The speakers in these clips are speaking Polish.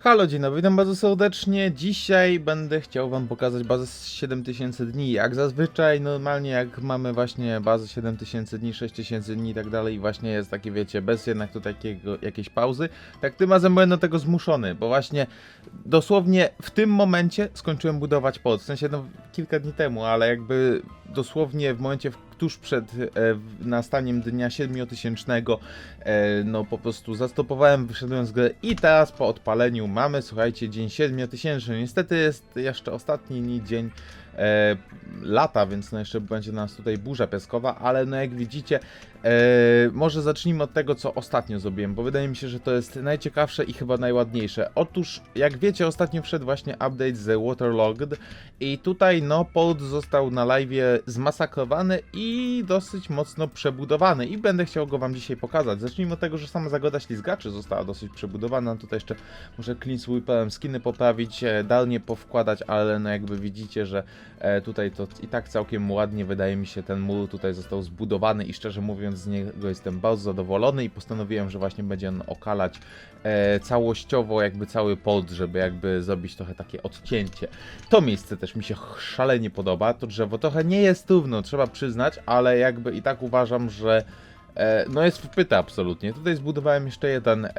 Halo, dzień dobry, witam bardzo serdecznie. Dzisiaj będę chciał wam pokazać bazę z 7000 dni. Jak zazwyczaj, normalnie jak mamy właśnie bazę 7000 dni, 6000 dni i tak dalej i właśnie jest takie, wiecie, bez jednak tu takiego jakiejś pauzy, tak tym razem byłem do tego zmuszony, bo właśnie dosłownie w tym momencie skończyłem budować pod, w sensie no kilka dni temu, ale jakby dosłownie w momencie, w, tuż przed e, nastaniem dnia 7000 e, no po prostu zastopowałem, wyszedłem z gry i teraz po odpaleniu mamy, słuchajcie, dzień 7000. Niestety jest jeszcze ostatni ni- dzień e, lata, więc no jeszcze będzie nas tutaj burza piaskowa, ale no jak widzicie, e, może zacznijmy od tego, co ostatnio zrobiłem, bo wydaje mi się, że to jest najciekawsze i chyba najładniejsze. Otóż, jak wiecie, ostatnio wszedł właśnie update z Waterlogged i tutaj no Port został na live zmasakrowany i dosyć mocno przebudowany i będę chciał go wam dzisiaj pokazać. Zacznijmy od tego, że sama zagoda ślizgaczy została dosyć przebudowana. Tutaj jeszcze muszę clean sweeperem skiny poprawić, e, dalnie powkładać, ale no jakby widzicie, że tutaj to i tak całkiem ładnie wydaje mi się ten mur tutaj został zbudowany i szczerze mówiąc z niego jestem bardzo zadowolony i postanowiłem, że właśnie będzie on okalać e, całościowo jakby cały port, żeby jakby zrobić trochę takie odcięcie. To miejsce też mi się szalenie podoba, to drzewo trochę nie jest równo, trzeba przyznać, ale jakby i tak uważam, że e, no jest wpyta absolutnie. Tutaj zbudowałem jeszcze jeden, e,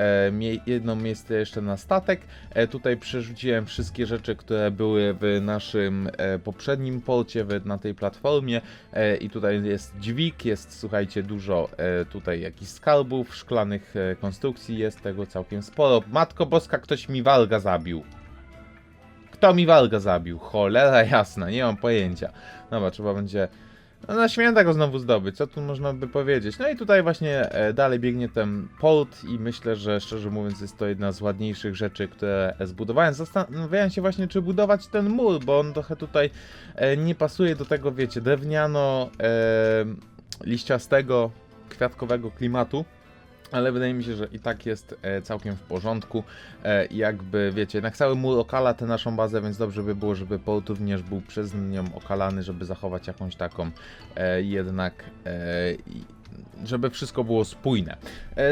jedno miejsce jeszcze na statek. E, tutaj przerzuciłem wszystkie rzeczy, które były w naszym e, poprzednim porcie, na tej platformie. E, I tutaj jest dźwig, jest słuchajcie dużo e, tutaj jakichś skarbów, szklanych e, konstrukcji, jest tego całkiem sporo. Matko Boska, ktoś mi walga zabił. Kto mi walga zabił? Cholera jasna, nie mam pojęcia. Dobra, trzeba będzie no, na święta go znowu zdobyć, co tu można by powiedzieć. No i tutaj właśnie e, dalej biegnie ten port i myślę, że szczerze mówiąc jest to jedna z ładniejszych rzeczy, które zbudowałem. Zastanawiałem się właśnie, czy budować ten mur, bo on trochę tutaj e, nie pasuje do tego, wiecie, drewniano, e, liściastego, kwiatkowego klimatu. Ale wydaje mi się, że i tak jest e, całkiem w porządku. E, jakby wiecie, jednak cały mur okala tę naszą bazę, więc dobrze by było, żeby port również był przez nią okalany, żeby zachować jakąś taką e, jednak. Żeby wszystko było spójne.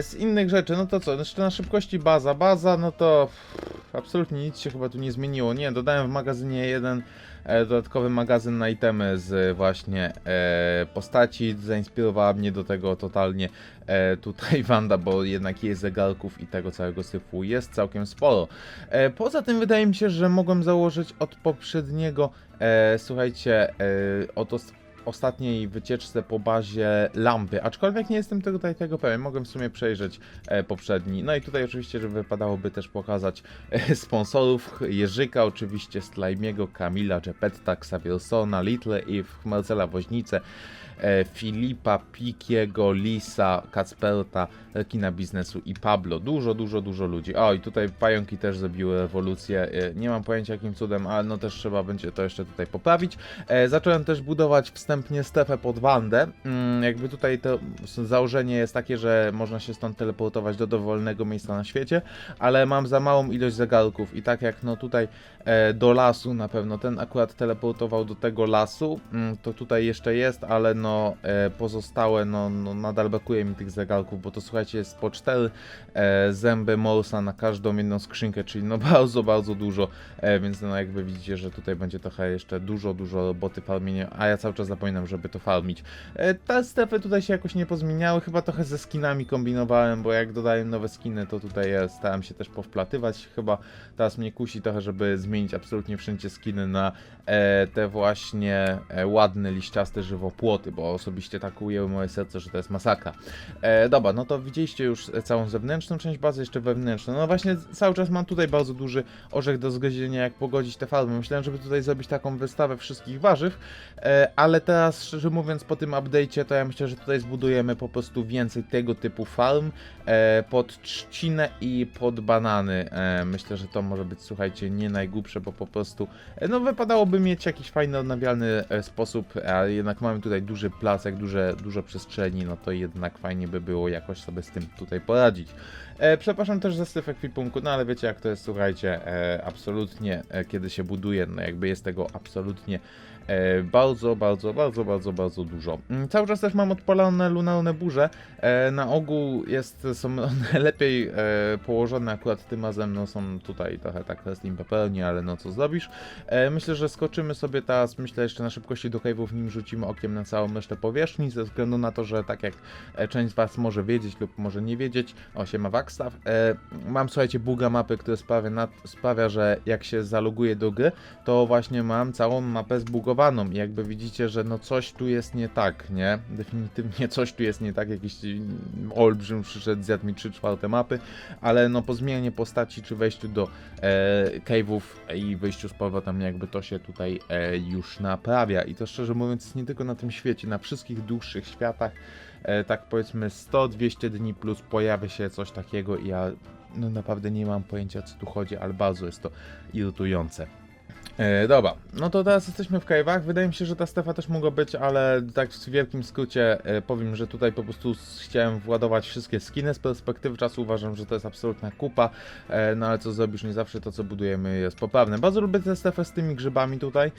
Z innych rzeczy, no to co? Jeszcze na szybkości baza. Baza, no to absolutnie nic się chyba tu nie zmieniło. Nie, dodałem w magazynie jeden dodatkowy magazyn na itemy z właśnie e, postaci. Zainspirowała mnie do tego totalnie e, tutaj Wanda, bo jednak jej zegarków i tego całego syfu jest całkiem sporo. E, poza tym wydaje mi się, że mogłem założyć od poprzedniego, e, słuchajcie, e, od os- ostatniej wycieczce po bazie lampy, aczkolwiek nie jestem tutaj tego pewien, mogłem w sumie przejrzeć e, poprzedni. No i tutaj oczywiście, że wypadałoby też pokazać e, sponsorów, Jerzyka oczywiście, Slajmiego, Kamila, Jepetta, Xaviersona, Little Eve, Marcela Woźnicę, Filipa, Pikiego, Lisa, Kacperta, Kina Biznesu i Pablo. Dużo, dużo, dużo ludzi. O, i tutaj pająki też zrobiły rewolucję. E, Nie mam pojęcia jakim cudem, ale no też trzeba będzie to jeszcze tutaj poprawić. E, zacząłem też budować wstępnie strefę pod Wandę. Mm, jakby tutaj to założenie jest takie, że można się stąd teleportować do dowolnego miejsca na świecie, ale mam za małą ilość zegarków i tak jak no tutaj e, do lasu na pewno, ten akurat teleportował do tego lasu, mm, to tutaj jeszcze jest, ale no e, pozostałe, no, no nadal brakuje mi tych zegarków, bo to słuchajcie jest po cztery e, zęby Morsa na każdą jedną skrzynkę, czyli no bardzo, bardzo dużo, e, więc no jakby widzicie, że tutaj będzie trochę jeszcze dużo, dużo roboty farmienia, a ja cały czas zapominam, żeby to farmić. Te strefy tutaj się jakoś nie pozmieniały, chyba trochę ze skinami kombinowałem, bo jak dodaję nowe skiny, to tutaj ja starałem się też powplatywać, chyba teraz mnie kusi trochę, żeby zmienić absolutnie wszędzie skiny na te właśnie ładne, liściaste żywopłoty, bo osobiście tak ujęły moje serce, że to jest masakra. E, dobra, no to widzieliście już całą zewnętrzną część bazy, jeszcze wewnętrzną. No właśnie cały czas mam tutaj bardzo duży orzech do zgryzienia, jak pogodzić te farmy. Myślałem, żeby tutaj zrobić taką wystawę wszystkich warzyw, e, ale teraz szczerze mówiąc po tym update'cie, to ja myślę, że tutaj zbudujemy po prostu więcej tego typu farm e, pod trzcinę i pod banany. E, myślę, że to może być, słuchajcie, nie najgłupsze, bo po prostu e, no wypadałoby mieć jakiś fajny, odnawialny e, sposób, a jednak mamy tutaj duży placek, duże, dużo przestrzeni, no to jednak fajnie by było jakoś sobie z tym tutaj poradzić. E, przepraszam też za syf ekwipunku, no ale wiecie jak to jest, słuchajcie, e, absolutnie, e, kiedy się buduje, no jakby jest tego absolutnie bardzo, bardzo, bardzo, bardzo, bardzo dużo. Mm, Cały czas też mam odpalone lunarne burze. E, na ogół jest, są one lepiej e, położone, akurat tym razem no, są tutaj trochę tak wrestling pepełnie, ale no co zrobisz. E, myślę, że skoczymy sobie teraz, myślę jeszcze na szybkości do cave'ów, nim rzucimy okiem na całą resztę powierzchni, ze względu na to, że tak jak e, część z Was może wiedzieć lub może nie wiedzieć, o siema Wagstaff, e, mam słuchajcie buga mapy, który sprawia, na, sprawia, że jak się zaloguję do gry, to właśnie mam całą mapę zbugowaną i jakby widzicie, że no coś tu jest nie tak, nie? Definitywnie coś tu jest nie tak, jakiś olbrzym przyszedł, zjadł mi 3 czwarte mapy, ale no po zmianie postaci czy wejściu do e, cave'ów i wyjściu z powrotem jakby to się tutaj e, już naprawia i to szczerze mówiąc jest nie tylko na tym świecie, na wszystkich dłuższych światach, e, tak powiedzmy 100-200 dni plus pojawia się coś takiego i ja no naprawdę nie mam pojęcia co tu chodzi, ale bardzo jest to irytujące. E, dobra, no to teraz jesteśmy w cave'ach. Wydaje mi się, że ta strefa też mogła być, ale tak w wielkim skrócie e, powiem, że tutaj po prostu chciałem władować wszystkie skiny. Z perspektywy czasu uważam, że to jest absolutna kupa, e, no ale co zrobisz, nie zawsze to co budujemy jest poprawne. Bardzo lubię tę strefę z tymi grzybami tutaj.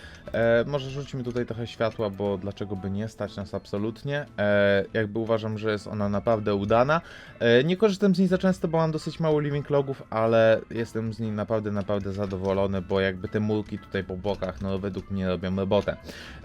Może rzucimy tutaj trochę światła, bo dlaczego by nie stać nas absolutnie. Jakby uważam, że jest ona naprawdę udana. Nie korzystam z niej za często, bo mam dosyć mało living logów, ale jestem z niej naprawdę, naprawdę zadowolony, bo jakby te murki tutaj po bokach, no według mnie robią robotę.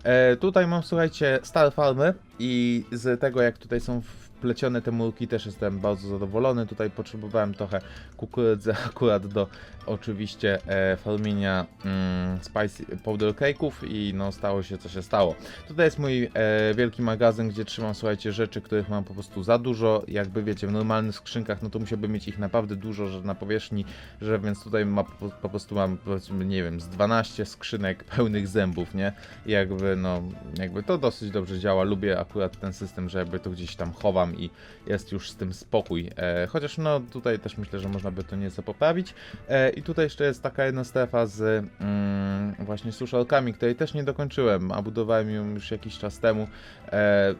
E, tutaj mam, słuchajcie, star farmy i z tego jak tutaj są wplecione te murki też jestem bardzo zadowolony. Tutaj potrzebowałem trochę kukurydzy akurat do oczywiście e, farmienia mm, spicy powder cake'ów i no stało się co się stało. Tutaj jest mój e, wielki magazyn, gdzie trzymam, słuchajcie, rzeczy, których mam po prostu za dużo. Jakby wiecie, w normalnych skrzynkach, no to musiałbym mieć ich naprawdę dużo, że na powierzchni, że więc tutaj ma, po, po prostu mam, powiedzmy, nie wiem, z 12 skrzynek pełnych zębów, nie? Jakby, no, jakby to dosyć dobrze działa. Lubię akurat ten system, że jakby to gdzieś tam chowam i jest już z tym spokój. E, chociaż, no, tutaj też myślę, że można by to nieco poprawić. E, I tutaj jeszcze jest taka jedna strefa z mm, właśnie suszalkami, której też nie dokończyłem, a budowałem ją już jakiś czas temu. E,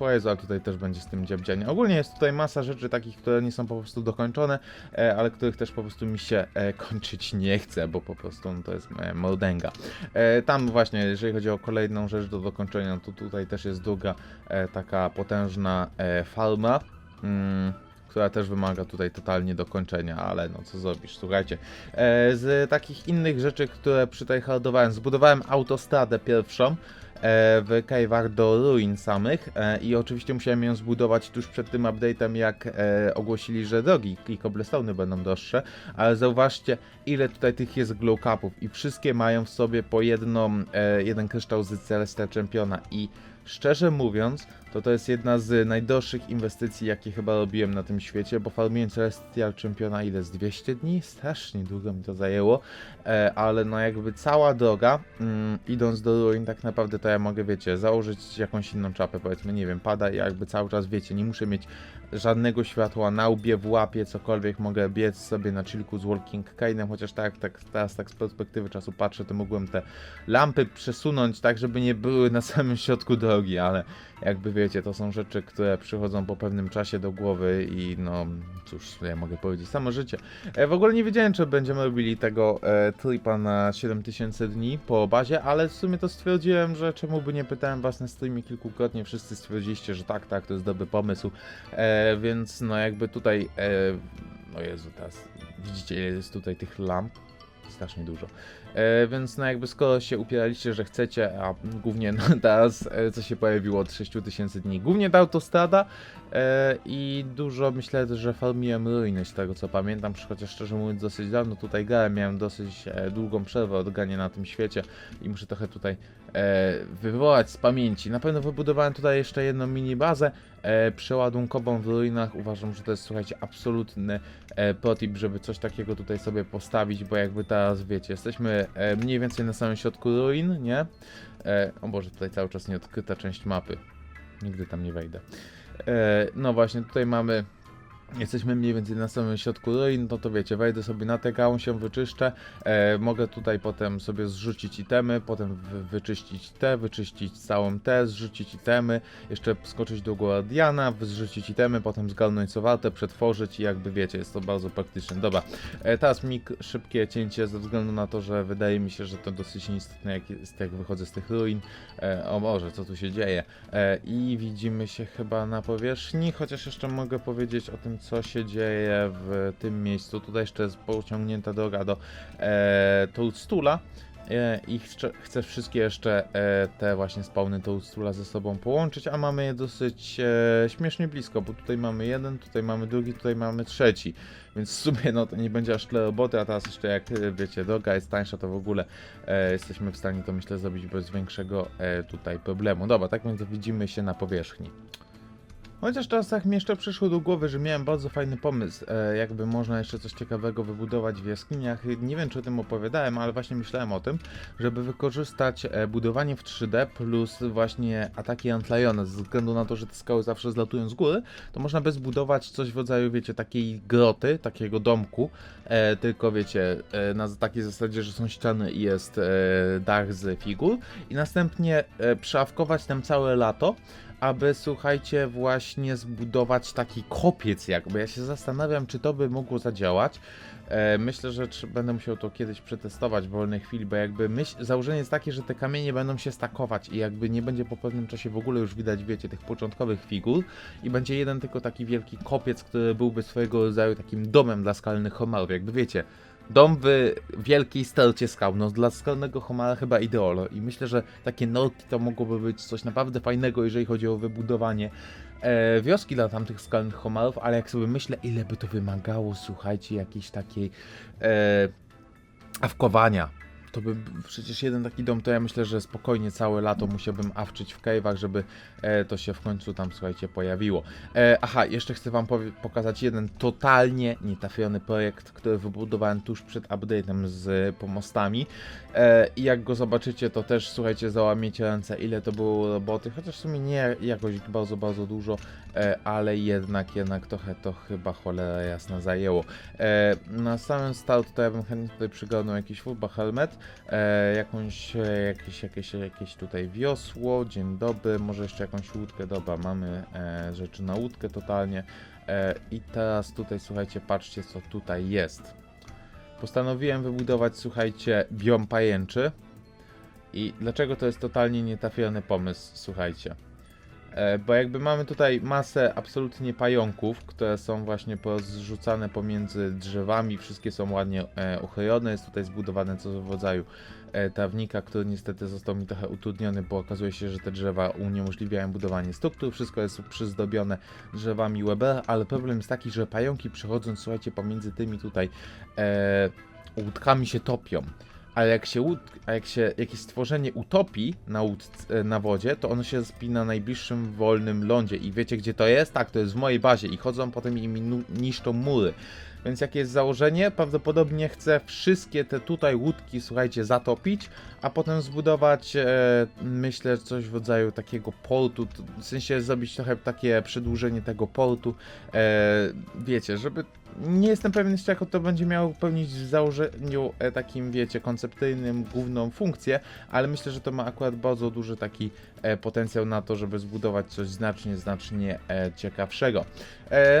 o ale tutaj też będzie z tym dziabdzianie. Ogólnie jest tutaj masa rzeczy takich, które nie są po prostu dokończone, e, ale których też po prostu mi się e, kończyć nie chce, bo po prostu no, to jest moldęga. E, tam właśnie, jeżeli chodzi o kolejną rzecz do dokończenia, to tutaj też jest druga e, taka potężna farma. Mm, która też wymaga tutaj totalnie dokończenia, ale no co zrobisz, słuchajcie. Z takich innych rzeczy, które tutaj hardowałem, zbudowałem autostradę pierwszą w cave'ach do ruin samych e, i oczywiście musiałem ją zbudować tuż przed tym update'em, jak e, ogłosili, że drogi i cobblestone'y będą droższe, ale zauważcie, ile tutaj tych jest glow cupów. I wszystkie mają w sobie po jedną, e, jeden kryształ z Celestia Championa. I szczerze mówiąc, to to jest jedna z najdroższych inwestycji, jakie chyba robiłem na tym świecie, bo farmiłem Celestial Championa ile? Z 200 dni? Strasznie długo mi to zajęło, e, ale no jakby cała droga, mm, idąc do ruin, tak naprawdę to ja mogę, wiecie, założyć jakąś inną czapę, powiedzmy, nie wiem, pada i jakby cały czas, wiecie, nie muszę mieć żadnego światła na łbie, w łapie, cokolwiek, mogę biec sobie na chillku z Walking Kane'em, chociaż tak, tak, teraz tak z perspektywy czasu patrzę, to mogłem te lampy przesunąć tak, żeby nie były na samym środku drogi, ale jakby wiecie, to są rzeczy, które przychodzą po pewnym czasie do głowy i no cóż, ja mogę powiedzieć, samo życie. E, w ogóle nie wiedziałem, czy będziemy robili tego e, tripa na 7000 dni po bazie, ale w sumie to stwierdziłem, że czemu by nie pytałem was na streamie kilkukrotnie, wszyscy stwierdziliście, że tak, tak, to jest dobry pomysł, e, więc no jakby tutaj, e, o Jezu, teraz widzicie jest tutaj tych lamp, strasznie dużo. E, więc no jakby skoro się upieraliście, że chcecie, a głównie no, teraz e, co się pojawiło od 6000 dni, głównie ta autostrada e, i dużo myślę, że farmiłem ruiny z tego co pamiętam, chociaż szczerze mówiąc dosyć dawno tutaj grałem, miałem dosyć e, długą przerwę od grania na tym świecie i muszę trochę tutaj e, wywołać z pamięci. Na pewno wybudowałem tutaj jeszcze jedną mini bazę e, przeładunkową w ruinach, uważam, że to jest słuchajcie absolutny e, protip, żeby coś takiego tutaj sobie postawić, bo jakby teraz wiecie, jesteśmy e, mniej więcej na samym środku ruin, nie? E, o Boże, tutaj cały czas nieodkryta część mapy. Nigdy tam nie wejdę. E, no właśnie, tutaj mamy Jesteśmy mniej więcej na samym środku ruin, no to wiecie, wejdę sobie na tę ją wyczyszczę, e, mogę tutaj potem sobie zrzucić itemy, potem wy, wyczyścić te, wyczyścić całą te, zrzucić itemy, jeszcze skoczyć do Guardiana, zrzucić itemy, potem zgarnąć co warte, przetworzyć i jakby wiecie, jest to bardzo praktyczne. Dobra, e, teraz mig szybkie cięcie ze względu na to, że wydaje mi się, że to dosyć nieistotne jak, jest, jak wychodzę z tych ruin. E, o Boże, co tu się dzieje? E, I widzimy się chyba na powierzchni, chociaż jeszcze mogę powiedzieć o tym, co się dzieje w tym miejscu. Tutaj jeszcze jest pociągnięta droga do e, Toadstoola. E, I chcę, wszystkie jeszcze e, te właśnie spawny Toadstoola ze sobą połączyć, a mamy je dosyć e, śmiesznie blisko, bo tutaj mamy jeden, tutaj mamy drugi, tutaj mamy trzeci. Więc w sumie no to nie będzie aż tyle roboty, a teraz jeszcze jak e, wiecie, droga jest tańsza, to w ogóle e, jesteśmy w stanie to myślę zrobić bez większego e, tutaj problemu. Dobra, tak więc widzimy się na powierzchni. Chociaż tak mi jeszcze przyszło do głowy, że miałem bardzo fajny pomysł, e, jakby można jeszcze coś ciekawego wybudować w jaskiniach. Nie wiem, czy o tym opowiadałem, ale właśnie myślałem o tym, żeby wykorzystać e, budowanie w 3D plus właśnie ataki antlajone, ze względu na to, że te skały zawsze zlatują z góry, to można by zbudować coś w rodzaju, wiecie, takiej groty, takiego domku, e, tylko wiecie, e, na takiej zasadzie, że są ściany i jest e, dach z figur. I następnie e, przeawkować tam całe lato, aby słuchajcie, właśnie zbudować taki kopiec jakby. Ja się zastanawiam, czy to by mogło zadziałać. E, myślę, że będę musiał to kiedyś przetestować w wolnej chwili, bo jakby myśl, założenie jest takie, że te kamienie będą się stakować i jakby nie będzie po pewnym czasie w ogóle już widać, wiecie, tych początkowych figur i będzie jeden tylko taki wielki kopiec, który byłby swojego rodzaju takim domem dla skalnych homarów, jakby wiecie. Dom w wielkiej stelcie skał, no dla skalnego homara chyba ideolo i myślę, że takie norki to mogłoby być coś naprawdę fajnego, jeżeli chodzi o wybudowanie e, wioski dla tamtych skalnych homarów, ale jak sobie myślę, ile by to wymagało, słuchajcie, jakiejś takiej e, awkowania. To by przecież jeden taki dom, to ja myślę, że spokojnie całe lato musiałbym awczyć w cave'ach, żeby e, to się w końcu tam, słuchajcie, pojawiło. E, aha, jeszcze chcę wam pokazać jeden totalnie nietrafiony projekt, który wybudowałem tuż przed update'em z pomostami. E, I jak go zobaczycie, to też, słuchajcie, załamiecie ręce, ile to było roboty, chociaż w sumie nie jakoś bardzo, bardzo dużo, e, ale jednak, jednak trochę to chyba cholera jasna zajęło. E, na samym start to ja bym chętnie tutaj przygarnął jakiś fuba helmet, e, jakąś, e, jakieś, jakieś, jakieś tutaj wiosło, dzień dobry, może jeszcze jakąś łódkę, dobra, mamy e, rzeczy na łódkę totalnie. E, I teraz tutaj, słuchajcie, patrzcie co tutaj jest. Postanowiłem wybudować, słuchajcie, biom pajęczy. I dlaczego to jest totalnie nietrafiony pomysł, słuchajcie. E, bo jakby mamy tutaj masę absolutnie pająków, które są właśnie porozrzucane pomiędzy drzewami, wszystkie są ładnie e, uchylone, jest tutaj zbudowane coś w rodzaju e, trawnika, który niestety został mi trochę utrudniony, bo okazuje się, że te drzewa uniemożliwiają budowanie struktur, wszystko jest przyzdobione drzewami Webera, ale problem jest taki, że pająki przechodząc, słuchajcie, pomiędzy tymi tutaj e, łódkami się topią. Ale jak się, łód, a jak się jakieś stworzenie utopi na, łódce, na wodzie, to ono się spi na najbliższym wolnym lądzie. I wiecie gdzie to jest? Tak, to jest w mojej bazie i chodzą potem i mi niszczą mury. Więc jakie jest założenie? Prawdopodobnie chcę wszystkie te tutaj łódki, słuchajcie, zatopić, a potem zbudować, e, myślę, coś w rodzaju takiego portu, w sensie zrobić trochę takie przedłużenie tego portu, e, wiecie, żeby, nie jestem pewien jeszcze jak to będzie miało pełnić w założeniu e, takim, wiecie, koncepcyjnym, główną funkcję, ale myślę, że to ma akurat bardzo duży taki e, potencjał na to, żeby zbudować coś znacznie, znacznie e, ciekawszego.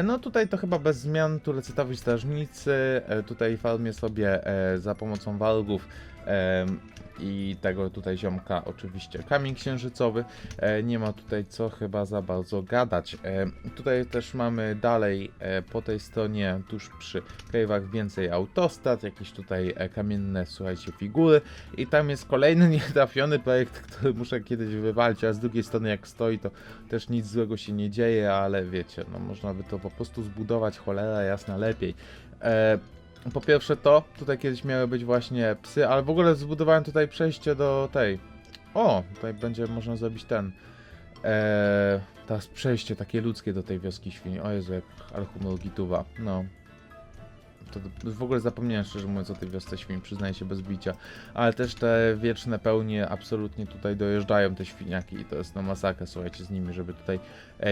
No tutaj to chyba bez zmian, tu recytowi strażnicy, tutaj farmię sobie za pomocą walgów e, i tego tutaj ziomka oczywiście kamień księżycowy. E, nie ma tutaj co chyba za bardzo gadać. E, tutaj też mamy dalej e, po tej stronie tuż przy cave'ach więcej autostrad, jakieś tutaj kamienne, słuchajcie, figury i tam jest kolejny nietrafiony projekt, który muszę kiedyś wywalić, a z drugiej strony jak stoi to też nic złego się nie dzieje, ale wiecie, no można by to po prostu zbudować, cholera jasna, lepiej. E, po pierwsze to, tutaj kiedyś miały być właśnie psy, ale w ogóle zbudowałem tutaj przejście do tej. O, tutaj będzie można zrobić ten. Eee, teraz przejście takie ludzkie do tej wioski świń. O Jezu, jak ale humor gituwa. No. to w ogóle zapomniałem szczerze mówiąc o tej wiosce świń, przyznaję się bez bicia, ale też te wieczne pełnie absolutnie tutaj dojeżdżają te świniaki i to jest no masakra, słuchajcie, z nimi, żeby tutaj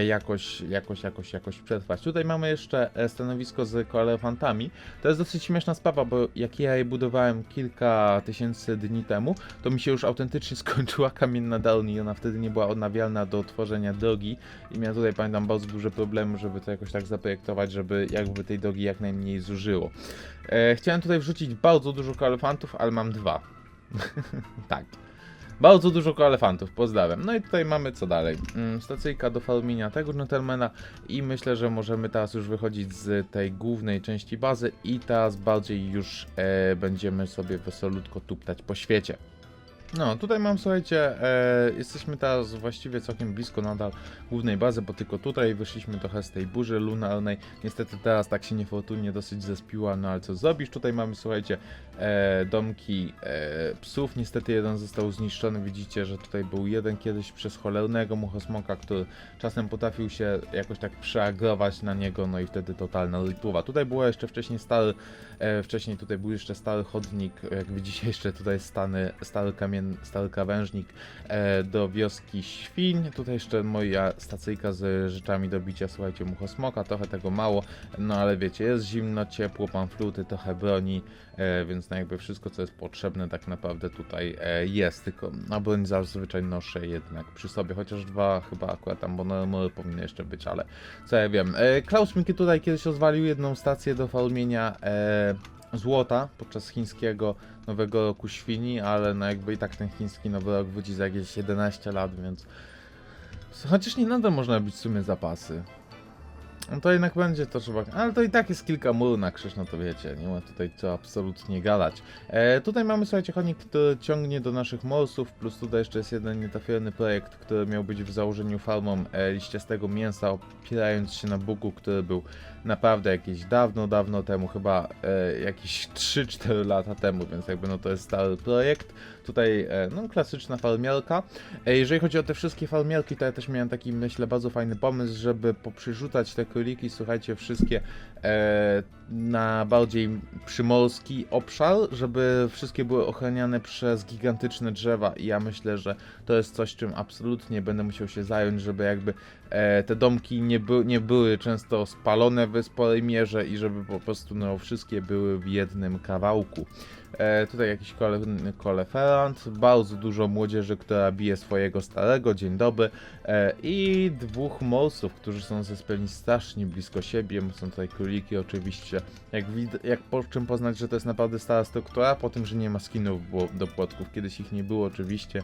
jakoś, jakoś, jakoś, jakoś przetrwać. Tutaj mamy jeszcze e, stanowisko z koelefantami. To jest dosyć śmieszna sprawa, bo jak ja je budowałem kilka tysięcy dni temu, to mi się już autentycznie skończyła kamienna downi i ona wtedy nie była odnawialna do tworzenia drogi i miałem tutaj, pamiętam, bardzo duże problemy, żeby to jakoś tak zaprojektować, żeby jakby tej drogi jak najmniej zużyło. E, chciałem tutaj wrzucić bardzo dużo koelefantów, ale mam dwa. tak. Bardzo dużo koelefantów, pozdrawiam. No i tutaj mamy co dalej. Mm, Stacyjka do farmienia tego gentlemana i myślę, że możemy teraz już wychodzić z tej głównej części bazy i teraz bardziej już e, będziemy sobie wesolutko tuptać po świecie. No, tutaj mam, słuchajcie, e, jesteśmy teraz właściwie całkiem blisko nadal głównej bazy, bo tylko tutaj wyszliśmy trochę z tej burzy lunarnej. Niestety teraz tak się niefortunnie dosyć zespiła, no ale co zrobisz? Tutaj mamy, słuchajcie, e, domki e, psów. Niestety jeden został zniszczony. Widzicie, że tutaj był jeden kiedyś przez cholernego muchosmoka, który czasem potrafił się jakoś tak przeagrować na niego, no i wtedy totalna lipuwa. Tutaj było jeszcze wcześniej stary, e, wcześniej tutaj był jeszcze stary chodnik, jak widzicie jeszcze tutaj stany, stary kamien, stary krawężnik e, do wioski świń. Tutaj jeszcze moja stacyjka z rzeczami do bicia, słuchajcie, muchosmoka, trochę tego mało, no ale wiecie, jest zimno, ciepło, pamfluty, trochę broni, e, więc no jakby wszystko, co jest potrzebne tak naprawdę tutaj e, jest, tylko na broń zazwyczaj noszę jednak przy sobie, chociaż dwa chyba akurat tam, bo normory powinny jeszcze być, ale co ja wiem. Klaus Miki tutaj kiedyś rozwalił jedną stację do farmienia złota podczas chińskiego Nowego Roku Świni, ale no jakby i tak ten chiński Nowy Rok wróci za jakieś 11 lat, więc chociaż nie nadal można robić w sumie zapasy. No to jednak będzie to trzeba. Ale to i tak jest kilka mur na krzyż, no to wiecie, nie ma tutaj co absolutnie gadać. E, tutaj mamy, słuchajcie, chodnik, który ciągnie do naszych morsów, plus tutaj jeszcze jest jeden nietrafiony projekt, który miał być w założeniu farmą e, liściastego mięsa, opierając się na bugu, który był naprawdę jakieś dawno, dawno temu, chyba e, jakieś 3-4 lata temu, więc jakby no to jest stary projekt. Tutaj, e, no klasyczna farmiarka. E, Jeżeli chodzi o te wszystkie farmiarki, to ja też miałem taki, myślę, bardzo fajny pomysł, żeby poprzyrzucać te króliki, słuchajcie, wszystkie e, na bardziej przymorski obszar, żeby wszystkie były ochraniane przez gigantyczne drzewa i ja myślę, że to jest coś, czym absolutnie będę musiał się zająć, żeby jakby e, te domki nie, by, nie były często spalone w sporej mierze i żeby po prostu no, wszystkie były w jednym kawałku. E, tutaj jakiś kole, koleferant, bardzo dużo młodzieży, która bije swojego starego, dzień dobry, e, i dwóch morsów, którzy są zespełni strasznie blisko siebie, są tutaj króliki oczywiście, jak, jak po czym poznać, że to jest naprawdę stara struktura, po tym, że nie ma skinów do płotków, kiedyś ich nie było oczywiście.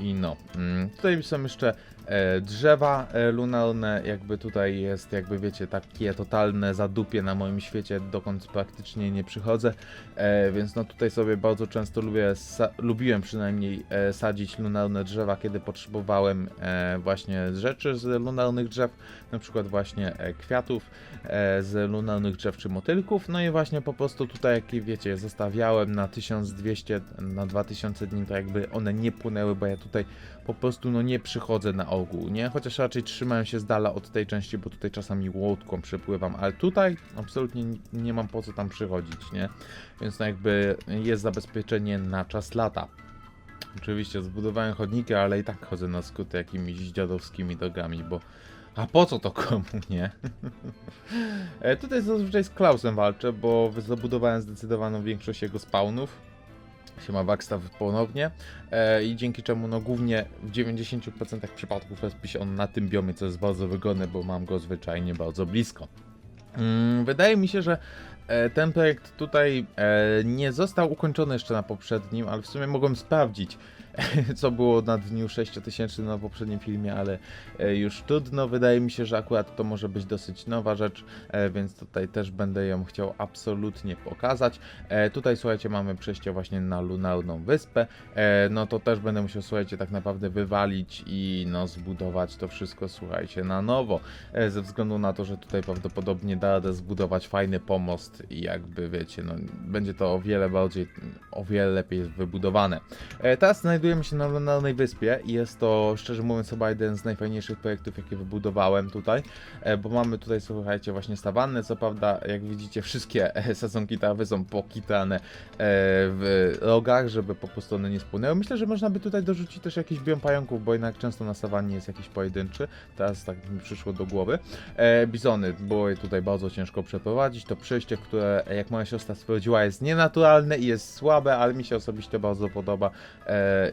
I no. Mm, tutaj są jeszcze e, drzewa e, lunarne, jakby tutaj jest, jakby wiecie, takie totalne zadupie na moim świecie, dokąd praktycznie nie przychodzę, e, więc no tutaj sobie bardzo często lubię, lubiłem przynajmniej e, sadzić lunarne drzewa, kiedy potrzebowałem e, właśnie rzeczy z lunarnych drzew, na przykład właśnie e, kwiatów e, z lunarnych drzew czy motylków, no i właśnie po prostu tutaj, jak wiecie, zostawiałem na 1200, na 2000 dni, to jakby one nie płynęły, bo ja tutaj po prostu no nie przychodzę na ogół, nie? Chociaż raczej trzymałem się z dala od tej części, bo tutaj czasami łódką przepływam, ale tutaj absolutnie nie- mam po co tam przychodzić, nie? Więc no jakby jest zabezpieczenie na czas lata. Oczywiście zbudowałem chodniki, ale i tak chodzę na skróty jakimiś dziadowskimi drogami, bo a po co to komu, nie? E, Tutaj zazwyczaj z Klausem walczę, bo zabudowałem zdecydowaną większość jego spawnów. Siema Backstaff ponownie e, i dzięki czemu no głównie w 90% przypadków respi się on na tym biomie, co jest bardzo wygodne, bo mam go zwyczajnie bardzo blisko. Mm, wydaje mi się, że e, ten projekt tutaj e, nie został ukończony jeszcze na poprzednim, ale w sumie mogłem sprawdzić, co było na dniu 6000 na poprzednim filmie, ale e, już trudno. Wydaje mi się, że akurat to może być dosyć nowa rzecz, e, więc tutaj też będę ją chciał absolutnie pokazać. E, tutaj słuchajcie, mamy przejście właśnie na lunarną wyspę. No to też będę musiał, słuchajcie, tak naprawdę wywalić i no zbudować to wszystko, słuchajcie, na nowo. Ze względu na to, że tutaj prawdopodobnie da radę zbudować fajny pomost i jakby wiecie, no będzie to o wiele bardziej, o wiele lepiej wybudowane. Teraz znajduję znajdujemy się na Lunarnej Wyspie i jest to, szczerze mówiąc, chyba jeden z najfajniejszych projektów, jakie wybudowałem tutaj, e, bo mamy tutaj, słuchajcie, właśnie stawannę, co prawda, jak widzicie, wszystkie sadzonki trawy są pokitane e, w rogach, żeby po prostu one nie spłynęły. Myślę, że można by tutaj dorzucić też jakiś biom pająków, bo jednak często na sawannie jest jakiś pojedynczy, teraz tak mi przyszło do głowy. E, bizony, było je tutaj bardzo ciężko przeprowadzić, to przejście, które, jak moja siostra stwierdziła, jest nienaturalne i jest słabe, ale mi się osobiście bardzo podoba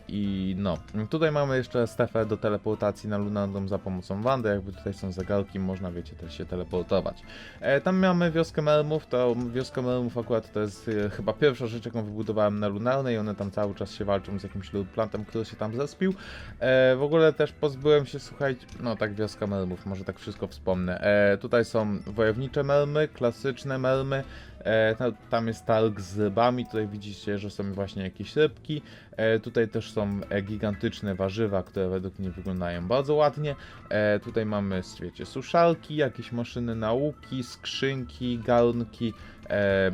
i no, tutaj mamy jeszcze strefę do teleportacji na Lunarną za pomocą Wandy, jakby tutaj są zegarki, można wiecie też się teleportować. E, tam mamy wioskę Melmów, to wioskę Melmów akurat to jest e, chyba pierwsza rzecz, jaką wybudowałem na Lunarnej, one tam cały czas się walczą z jakimś plantem, który się tam zespił. E, w ogóle też pozbyłem się, słuchajcie, no tak wioska Melmów, może tak wszystko wspomnę. E, tutaj są wojownicze melmy, klasyczne melmy, e, ta, tam jest targ z rybami, tutaj widzicie, że są właśnie jakieś rybki. E, tutaj też są e, gigantyczne warzywa, które według mnie wyglądają bardzo ładnie. E, tutaj mamy, wiecie, suszarki, jakieś maszyny nauki, skrzynki, garnki, e,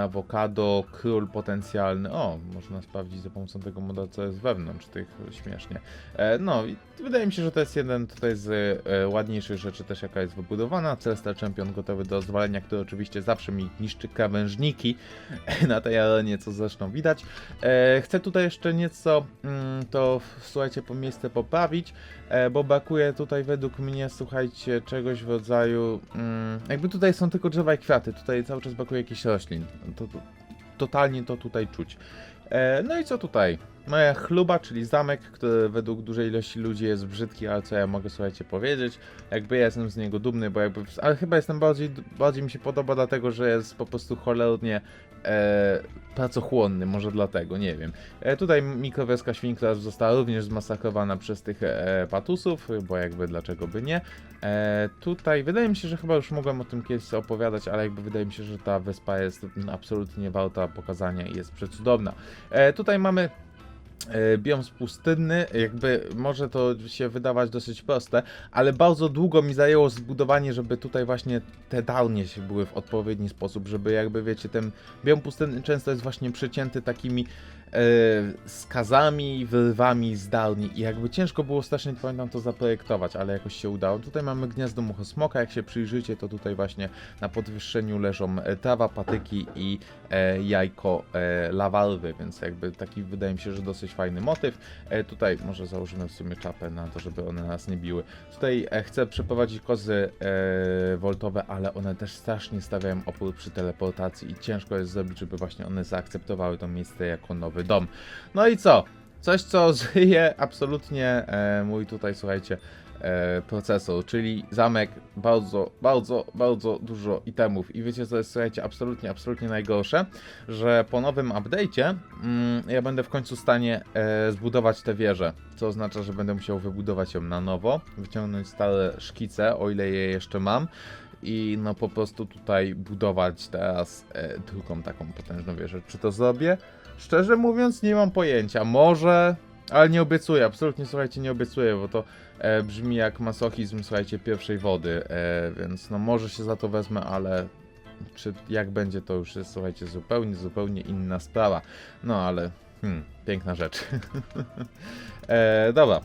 awokado, król potencjalny. O, można sprawdzić za pomocą tego moda, co jest wewnątrz tych śmiesznie. E, no i wydaje mi się, że to jest jeden tutaj z e, ładniejszych rzeczy też, jaka jest wybudowana. Celestial Champion gotowy do zwalenia, który oczywiście zawsze mi niszczy krawężniki na tej arenie, co zresztą widać. E, chcę tutaj jeszcze nieco mm, to, słuchajcie, po miejsce poprawić, bo brakuje tutaj według mnie, słuchajcie, czegoś w rodzaju... Mm, jakby tutaj są tylko drzewa i kwiaty, tutaj cały czas brakuje jakichś roślin. To, to, totalnie to tutaj czuć. E, no i co tutaj? Moja chluba, czyli zamek, który według dużej ilości ludzi jest brzydki, ale co ja mogę, słuchajcie, powiedzieć? Jakby ja jestem z niego dumny, bo jakby... Ale chyba jestem bardziej... Bardziej mi się podoba dlatego, że jest po prostu cholernie e, pracochłonny, może dlatego, nie wiem. E, tutaj mikrowioska Świnklas została również zmasakrowana przez tych e, patusów, bo jakby dlaczego by nie. E, tutaj wydaje mi się, że chyba już mogłem o tym kiedyś opowiadać, ale jakby wydaje mi się, że ta wyspa jest absolutnie warta pokazania i jest przecudowna. E, tutaj mamy e, biom pustynny, jakby może to się wydawać dosyć proste, ale bardzo długo mi zajęło zbudowanie, żeby tutaj właśnie te downie się były w odpowiedni sposób, żeby jakby wiecie, ten biom pustynny często jest właśnie przecięty takimi skazami, wyrwami z downi i jakby ciężko było strasznie, pamiętam, to zaprojektować, ale jakoś się udało. Tutaj mamy gniazdo muchosmoka, jak się przyjrzycie, to tutaj właśnie na podwyższeniu leżą e, trawa, patyki i e, jajko e, lawalwy, więc jakby taki wydaje mi się, że dosyć fajny motyw. E, tutaj może założymy w sumie czapę na to, żeby one nas nie biły. Tutaj e, chcę przeprowadzić kozy e, ale one też strasznie stawiają opór przy teleportacji i ciężko jest zrobić, żeby właśnie one zaakceptowały to miejsce jako nowy dom. No i co? Coś, co żyje absolutnie e, mój tutaj, słuchajcie, e, procesor, czyli zamek, bardzo, bardzo, bardzo dużo itemów. I wiecie co jest, słuchajcie, absolutnie, absolutnie najgorsze, że po nowym update'cie mm, ja będę w końcu w stanie e, zbudować tę wieżę, co oznacza, że będę musiał wybudować ją na nowo, wyciągnąć stare szkice, o ile je jeszcze mam. I no po prostu tutaj budować teraz e, drugą taką potężną wieżę. Czy to zrobię? Szczerze mówiąc, nie mam pojęcia. Może, ale nie obiecuję. Absolutnie, słuchajcie, nie obiecuję, bo to e, brzmi jak masochizm, słuchajcie, pierwszej wody. E, więc no może się za to wezmę, ale czy jak będzie, to już jest, słuchajcie, zupełnie, zupełnie inna sprawa. No ale, hmm, piękna rzecz. e, dobra.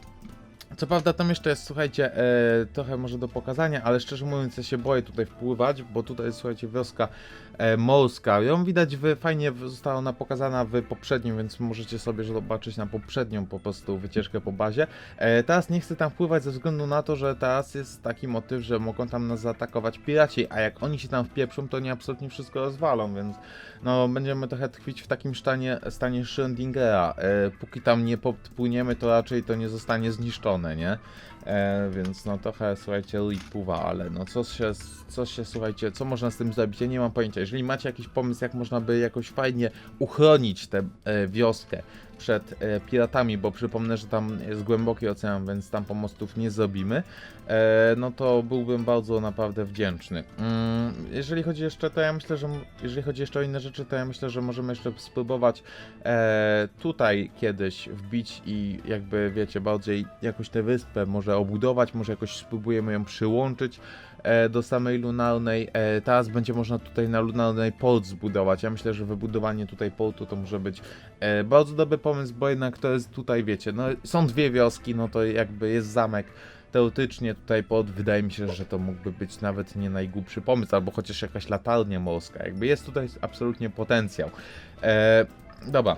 Co prawda tam jeszcze jest, słuchajcie, e, trochę może do pokazania, ale szczerze mówiąc ja się boję tutaj wpływać, bo tutaj jest, słuchajcie, wioska e, morska. Ją widać, w, fajnie została ona pokazana w poprzednim, więc możecie sobie zobaczyć na poprzednią po prostu wycieczkę po bazie. E, teraz nie chcę tam wpływać ze względu na to, że teraz jest taki motyw, że mogą tam nas zaatakować piraci, a jak oni się tam wpieprzą, to nie absolutnie wszystko rozwalą, więc no będziemy trochę tkwić w takim stanie, stanie Schrödingera. E, póki tam nie podpłyniemy, to raczej to nie zostanie zniszczone, nie? E, więc no trochę, słuchajcie, pływa, ale no co się, co się, słuchajcie, co można z tym zrobić? Ja nie mam pojęcia. Jeżeli macie jakiś pomysł, jak można by jakoś fajnie uchronić tę e, wioskę przed e, piratami, bo przypomnę, że tam jest głęboki ocean, więc tam pomostów nie zrobimy, e, no to byłbym bardzo naprawdę wdzięczny. Mm, jeżeli chodzi jeszcze, to ja myślę, że jeżeli chodzi jeszcze o inne rzeczy, to ja myślę, że możemy jeszcze spróbować e, tutaj kiedyś wbić i jakby wiecie, bardziej jakoś tę wyspę może obudować, może jakoś spróbujemy ją przyłączyć do samej lunarnej. E, teraz będzie można tutaj na lunarnej port zbudować. Ja myślę, że wybudowanie tutaj portu to może być e, bardzo dobry pomysł, bo jednak to jest tutaj, wiecie, no są dwie wioski, no to jakby jest zamek. Teoretycznie tutaj pod wydaje mi się, że to mógłby być nawet nie najgłupszy pomysł, albo chociaż jakaś latarnia morska. Jakby jest tutaj absolutnie potencjał. E, dobra.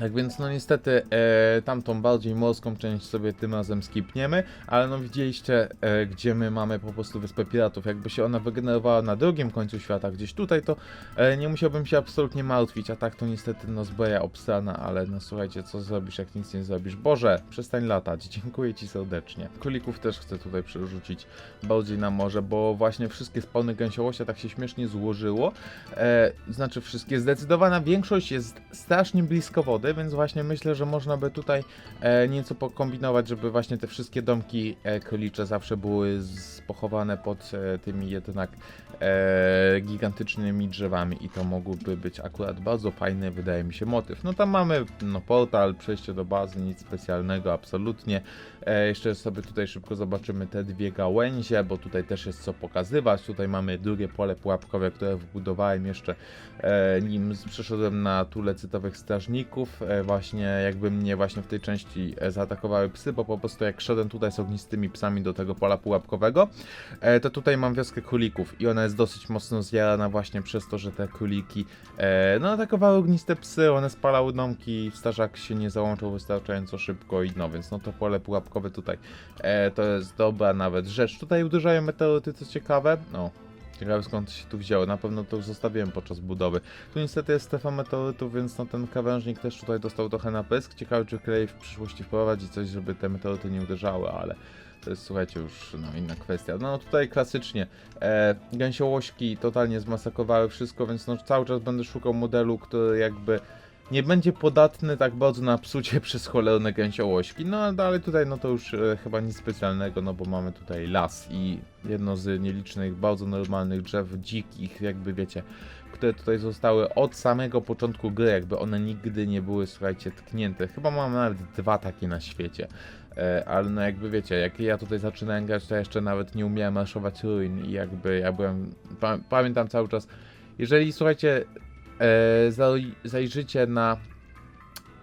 Tak więc no niestety e, tamtą bardziej morską część sobie tym razem skipniemy, ale no widzieliście e, gdzie my mamy po prostu Wyspę Piratów. Jakby się ona wygenerowała na drugim końcu świata, gdzieś tutaj, to e, nie musiałbym się absolutnie martwić, a tak to niestety no zbroja obstrana, ale no słuchajcie, co zrobisz jak nic nie zrobisz? Boże, przestań latać, dziękuję Ci serdecznie. Królików też chcę tutaj przerzucić bardziej na morze, bo właśnie wszystkie spawny gęsiołosia tak się śmiesznie złożyło, e, znaczy wszystkie, zdecydowana większość jest strasznie blisko wody, więc właśnie myślę, że można by tutaj e, nieco pokombinować, żeby właśnie te wszystkie domki e, królicze zawsze były pochowane pod e, tymi jednak e, gigantycznymi drzewami i to mógłby być akurat bardzo fajny, wydaje mi się, motyw. No tam mamy no, portal, przejście do bazy, nic specjalnego, absolutnie. E, jeszcze sobie tutaj szybko zobaczymy te dwie gałęzie, bo tutaj też jest co pokazywać. Tutaj mamy drugie pole pułapkowe, które wbudowałem jeszcze e, nim przeszedłem na tule cytowych strażników. E, właśnie jakby mnie właśnie w tej części e, zaatakowały psy, bo po prostu jak szedłem tutaj z ognistymi psami do tego pola pułapkowego, e, to tutaj mam wioskę królików i ona jest dosyć mocno zjarana właśnie przez to, że te króliki e, no atakowały ogniste psy, one spalały domki, strażak się nie załączał wystarczająco szybko i no więc no to pole pułapkowe tutaj to jest dobra nawet rzecz. Tutaj uderzają meteoryty, co ciekawe, no Ciekawe skąd się tu wzięły, na pewno to już zostawiłem podczas budowy. Tu niestety jest strefa meteorytów, więc no ten krawężnik też tutaj dostał trochę na pysk. Ciekawe czy Klej w przyszłości wprowadzi coś, żeby te meteoryty nie uderzały, ale to jest słuchajcie już no, inna kwestia. No tutaj klasycznie e, gęsiołośki totalnie zmasakrowały wszystko, więc no cały czas będę szukał modelu, który jakby nie będzie podatny tak bardzo na psucie przez cholerne gęsiołośki. No ale tutaj no to już e, chyba nic specjalnego, no bo mamy tutaj las i jedno z nielicznych, bardzo normalnych drzew, dzikich, jakby wiecie, które tutaj zostały od samego początku gry, jakby one nigdy nie były, słuchajcie, tknięte. Chyba mam nawet dwa takie na świecie. E, ale no jakby wiecie, jak ja tutaj zaczynałem grać, to ja jeszcze nawet nie umiałem maszować ruin i jakby ja byłem, pa, pamiętam cały czas, jeżeli słuchajcie, zajrzycie na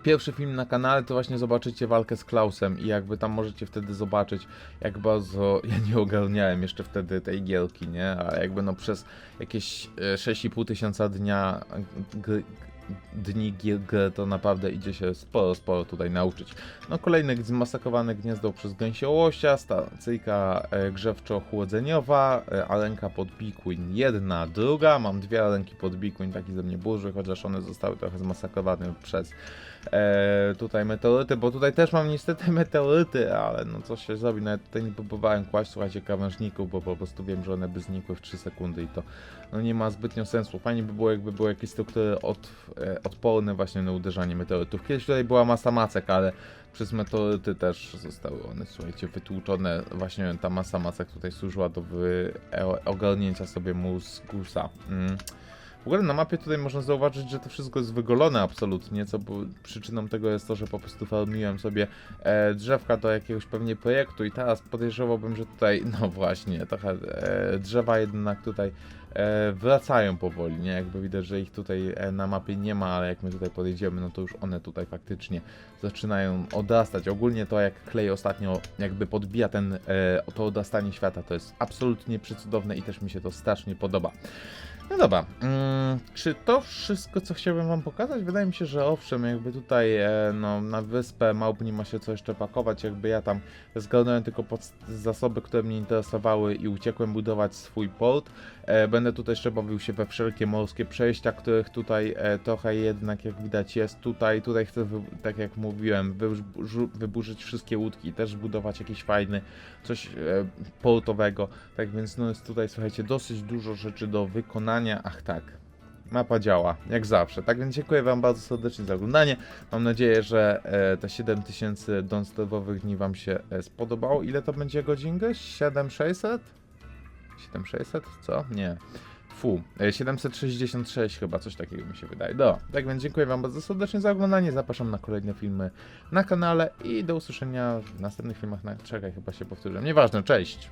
pierwszy film na kanale, to właśnie zobaczycie walkę z Klausem i jakby tam możecie wtedy zobaczyć, jak bardzo ja nie ogarniałem jeszcze wtedy tej gierki, nie? A jakby no przez jakieś e, 6,5 tysiąca dnia dni gry, to naprawdę idzie się sporo, sporo tutaj nauczyć. No kolejny zmasakrowane gniazdo przez gęsiołosia, stacyjka e, grzewczo-chłodzeniowa, e, arenka pod Bikuin jedna, druga, mam dwie arenki pod Bikuin, taki ze mnie burzy, chociaż one zostały trochę zmasakrowane przez e, tutaj meteoryty, bo tutaj też mam niestety meteoryty, ale no co się zrobi, nawet tutaj nie próbowałem kłaść, słuchajcie, krawężników, bo po prostu wiem, że one by znikły w 3 sekundy i to no nie ma zbytnio sensu. Fajnie by było, jakby były jakieś struktury od, e, odporne właśnie na uderzanie meteorytów. Kiedyś tutaj była masa macek, ale przez meteoryty też zostały one, słuchajcie, wytłuczone. Właśnie ta masa macek tutaj służyła do wy, e, ogarnięcia sobie mózgusa. Mm. W ogóle na mapie tutaj można zauważyć, że to wszystko jest wygolone absolutnie, co przyczyną tego jest to, że po prostu farmiłem sobie e, drzewka do jakiegoś pewnie projektu i teraz podejrzewałbym, że tutaj, no właśnie, trochę e, drzewa jednak tutaj e, wracają powoli, nie? Jakby widać, że ich tutaj e, na mapie nie ma, ale jak my tutaj podejdziemy, no to już one tutaj faktycznie zaczynają odrastać. Ogólnie to jak klej ostatnio jakby podbija ten, e, to odrastanie świata, to jest absolutnie przecudowne i też mi się to strasznie podoba. No dobra, mm, czy to wszystko, co chciałbym wam pokazać? Wydaje mi się, że owszem, jakby tutaj e, no, na wyspę małp nie ma się co jeszcze pakować, jakby ja tam zgarnąłem tylko zasoby, które mnie interesowały i uciekłem budować swój port. E, będę tutaj jeszcze bawił się we wszelkie morskie przejścia, których tutaj e, trochę jednak jak widać jest tutaj. Tutaj chcę, tak jak mówiłem, wyburzyć wszystkie łódki i też zbudować jakiś fajny, coś e, portowego. Tak więc no jest tutaj, słuchajcie, dosyć dużo rzeczy do wykonania. Ach tak, mapa działa, jak zawsze. Tak więc dziękuję wam bardzo serdecznie za oglądanie. Mam nadzieję, że e, te 7000 donsterowych dni wam się e, spodobało. Ile to będzie godzin? 7600? 7600? Co? Nie. Fu, e, 766 chyba, coś takiego mi się wydaje. Do, tak więc dziękuję wam bardzo serdecznie za oglądanie, zapraszam na kolejne filmy na kanale i do usłyszenia w następnych filmach. Na... Czekaj, chyba się powtórzę. Nieważne, cześć!